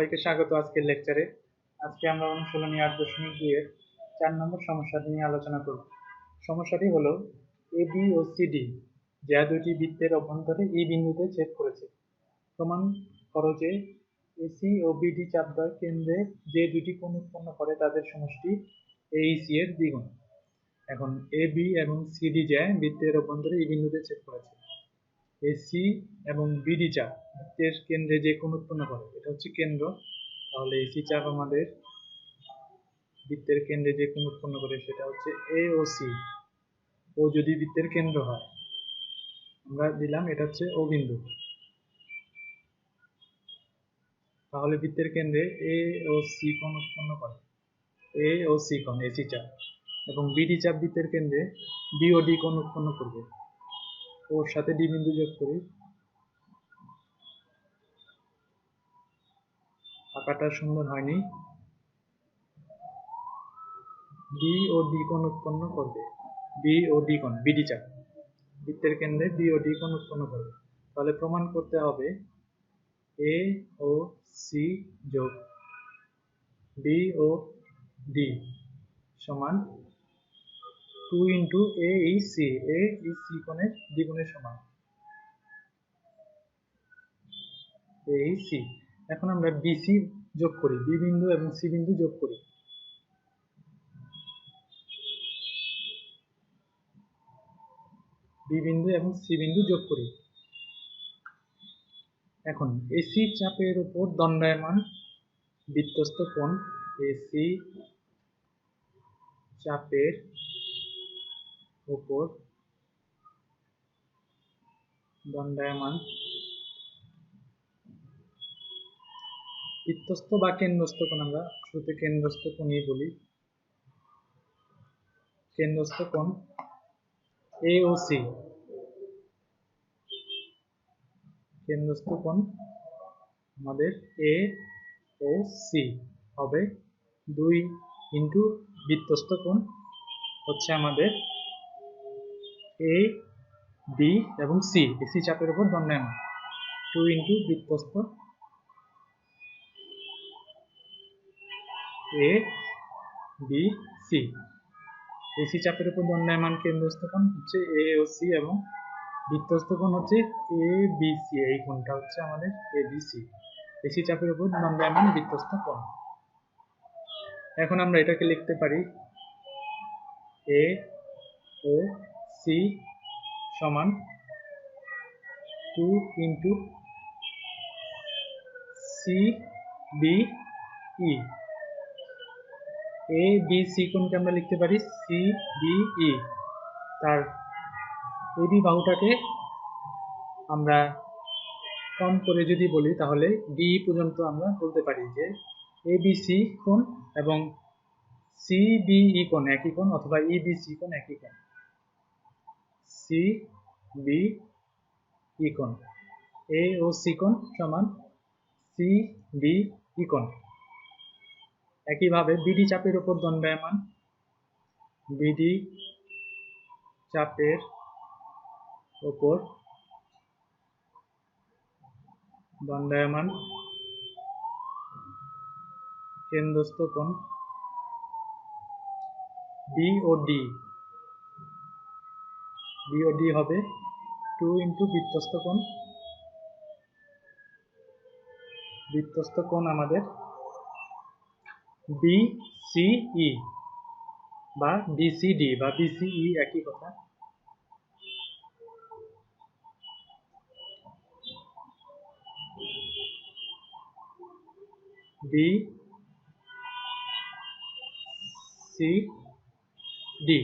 সবাইকে স্বাগত আজকের লেকচারে আজকে আমরা অনুশীলনী আট দশমিক দুইয়ের চার নম্বর সমস্যাটি নিয়ে আলোচনা করব। সমস্যাটি হলো এ বি ও সি ডি যা দুটি বৃত্তের অভ্যন্তরে এই বিন্দুতে ছেদ করেছে। করো যে এসি ও বিডি চাপদ্বয় কেন্দ্রে যে দুটি কোণ উৎপন্ন করে তাদের সমষ্টি এইসি এর দ্বিগুণ। এখন এ বি এবং সিডি যা বৃত্তের অভ্যন্তরে এই বিন্দুতে ছেদ করেছে। এসি এবং বিডি চাপ বৃত্তের কেন্দ্রে যে কোণ উৎপন্ন করে এটা হচ্ছে কেন্দ্র। তাহলে এসি চাপ আমাদের বৃত্তের কেন্দ্রে যে কোণ উৎপন্ন করে, সেটা হচ্ছে এ ও সি ও যদি বৃত্তের কেন্দ্র হয়, আমরা দিলাম, এটা হচ্ছে ও বিন্দু। তাহলে বৃত্তের কেন্দ্রে এ ও সি কোণ উৎপন্ন করে। এ ও সি কোণ এসি চাপ এবং বিডি চাপ বৃত্তের কেন্দ্রে বিওডি কোণ উৎপন্ন করবে। ওর সাথে ডি বিন্দু যোগ করি। আঁকাটা সুন্দর হয়নি। বি ও ডি কোণ উৎপন্ন করবে। বি ও ডি কোণ বিডি চাপ। বৃত্তের কেন্দ্রে বি ও ডি কোণ উৎপন্ন করবে। তাহলে প্রমাণ করতে হবে এ ও সি যোগ বি ও ডি সমান two into A E C A E C কোণের দ্বিগুণের সমান। এ ই সি এখন আমরা বিসি যোগ করি। বি বিন্দু এবং সি বিন্দু যোগ করি। বি বিন্দু এবং সি বিন্দু যোগ করি। এখন এসি চাপের উপর দণ্ডায়মান বৃত্তস্থ কোণ এসি চাপের উপর দণ্ডায়মান বৃত্তস্থ বা কেন্দ্রস্থ কোণ আমরা শুরুতে কেন্দ্রস্থ কোণই বলি। কেন্দ্রস্থ কোণ এ ও সি কেন্দ্রস্থ কোণ আমাদের এ ও সি হবে দুই ইন্টু বৃত্তস্থ কোণ হচ্ছে আমাদের এ বি এবং সি এসি চাপের উপর দণ্ডায়মান টু ইন্টু বৃত্তস্থ। এ বি সি এসি চাপের উপর দণ্ডায়মান কেন্দ্রস্থ কোণ হচ্ছে এ ও সি এবং বৃত্তস্থ কোণ হচ্ছে এ বি সি এই কোণটা হচ্ছে আমাদের এ বি সি এসি চাপের উপর দণ্ডায়মান বৃত্তস্থ কোণ। এখন আমরা এটাকে লিখতে পারি এ ও সি সমান two into C B E A B C কোণকে আমরা লিখতে পারি? সি বি ই তার এবি বাহুটাকে আমরা কম করে যদি বলি, তাহলে ডি পর্যন্ত আমরা বলতে পারি যে এ বি সি কোণ এবং সি বি ই কোণ একই কোণ অথবা ই বি সি কোণ একই কোণ। সি বি ই কোণ। এ ও সি কোণ সমান সি বি ই কোণ। একইভাবে বিডি চাপের উপর দণ্ডায়মান। বিডি চাপের উপর দণ্ডায়মান কেন্দ্রস্থ কোণ বি ও ডি। বি ও ডি হবে টু ইন্টু বৃত্তস্থ কোণ। বৃত্তস্থ কোণ আমাদের বি সি ই বা বিসিডি বা বিসিই একই কথা। বি সি ডি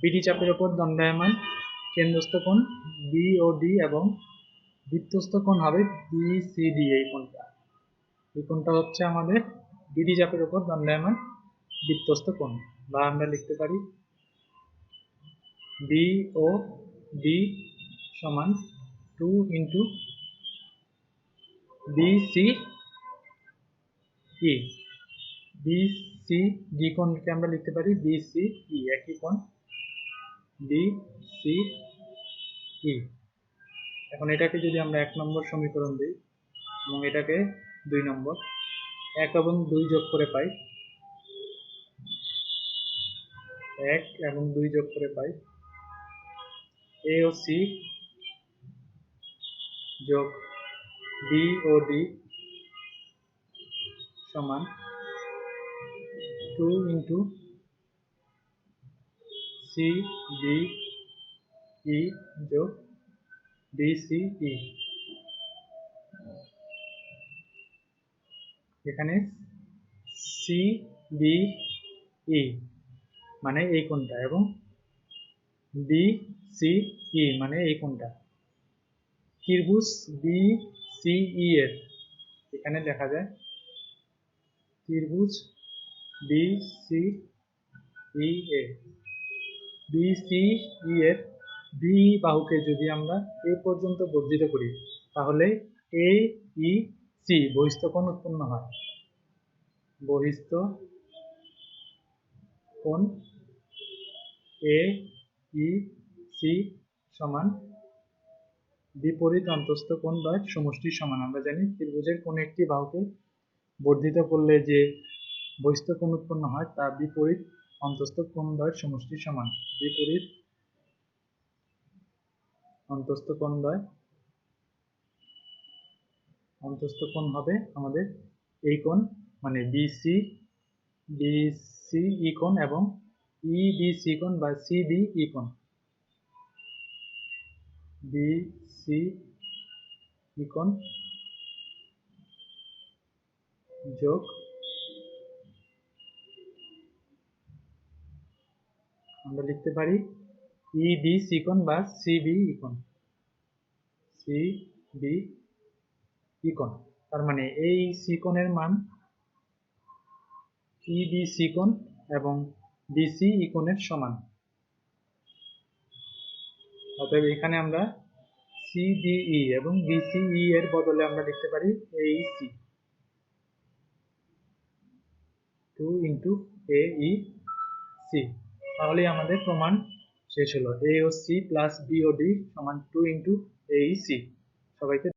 বিডি চাপের ওপর দণ্ডায়মান কেন্দ্রস্থ কোণ বি ও ডি এবং বৃত্তস্থ কোণ হবে বি সি ডি এই কোণটা। এই কোণটা হচ্ছে আমাদের বিডি চাপের উপর দণ্ডায়মান বৃত্তস্থ কোণ বা আমরা লিখতে পারি বি ও ডি সমান two into B C E B C D কোণকে আমরা লিখতে পারি বি সি ই একই কোণ। বি সি ই এখন এটাকে যদি আমরা এক নম্বর সমীকরণ দিই, এবং এটাকে দুই নম্বর, এক এবং দুই যোগ করে পাই, এক এবং দুই যোগ করে পাই এ ও সি যোগ বি ও ডি সমান two into C B E যোগ বি সি ই এখানে সি বি ই মানে এই কোণটা এবং বি সি ই মানে এই কোণটা ত্রিভুজ বি সি ই এর। এখানে দেখা যায় ত্রিভুজ B C E A B C E এর বি বাহুকে যদি আমরা এ পর্যন্ত বর্ধিত করি, তাহলে এ ই সি বহিস্থ কোণ উৎপন্ন হয়। বহিস্থ কোণ এ ই সি সমান বিপরীত অন্তস্থ কোণ বা সমষ্টির সমান। আমরা জানি ত্রিভুজের কোন একটি বাহুকে বর্ধিত করলে যে বহিস্থ কোণ উৎপন্ন হয়, তা বিপরীত অন্তস্থ কোণ দ্বয়ের সমষ্টির সমান বিপরীত। অন্তস্থ কোণ দ্বয়, অন্তস্থ কোণ হবে আমাদের এই কোণ মানে বিসি বিসি ই কোণ এবং ই বিসি কোণ বা সিবি ই কোণ। বিসি ই কোণ যোগ আমরা লিখতে পারি। ই বি সি কোণ বা সিবি ই কোণ। সিবি ই কোণ। তার মানে এই সি কোণের মান ই বি সি কোণ এবং বিসি ই কোণের সমান। অতএব এখানে আমরা সিডিই এবং বিসিই এর বদলে আমরা লিখতে পারি AEC two into A E C তাহলেই আমাদের প্রমাণ শেষ হলো। এ ও সি প্লাস বি ও ডি সমান টু ইন্টু এ সি সবাইকে